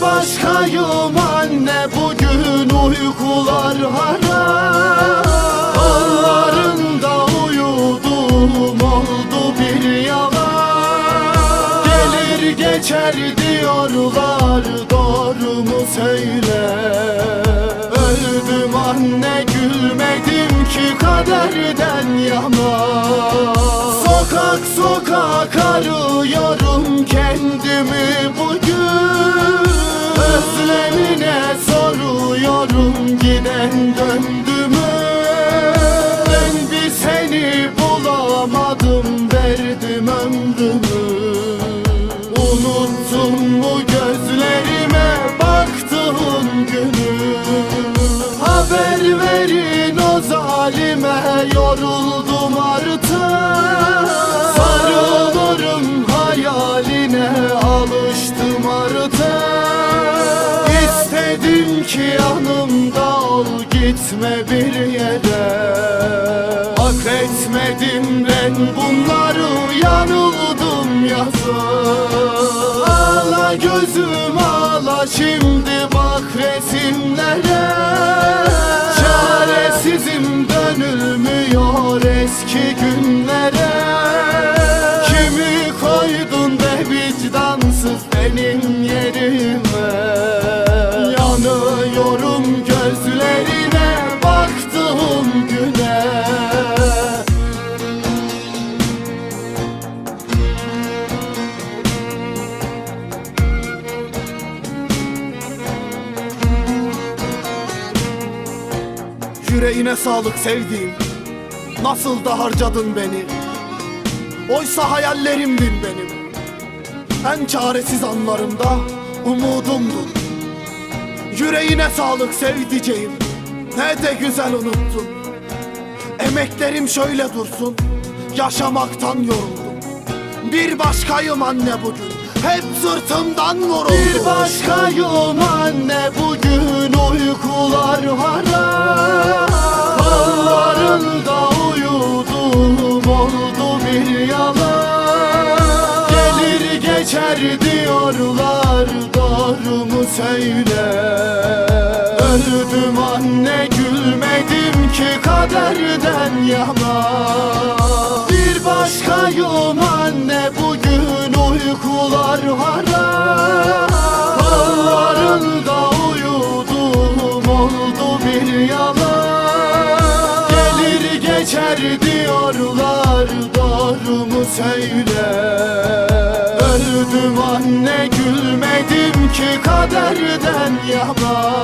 başkayım anne bugün uykular haram. Kollarında uyudum oldu bir yalan. Gelir geçer diyorlar doğru mu söyle? Öldüm anne gülmedim ki kaderden yana. Sokak sokak arıyorum kendimi bugün Özlemine soruyorum giden döndü mü? Ben bir seni bulamadım verdim ömrümü. Unuttun mu gözlerime baktığın günü. Haber verin o zalime yoruldum İstedim ki yanımda ol gitme bir yere. Hak etmedim ben bunları yanıldım yazık Ağla gözüm ağla şimdi bak resimlere Çaresizim dönülmüyor eski günlere. Kimi koydun be vicdansız benim yerime Yüreğine sağlık sevdiğim. Nasıl da harcadın beni. Oysa hayallerimdin benim. En çaresiz anlarımda umudumdun. Yüreğine sağlık sevdiceğim. Ne de güzel unuttun. Emeklerim şöyle dursun. Yaşamaktan yoruldum. Bir başkayım anne bugün. Hep sırtımdan vuruldum Bir başkayım anne bugün Oldu bir yalan Gelir geçer diyorlar Doğru mu söyle? Öldüm anne gülmedim ki kaderden yana. Bir başkayım anne bugün uykular haram geçer diyorlar doğru mu söyle? Öldüm anne gülmedim ki kaderden yana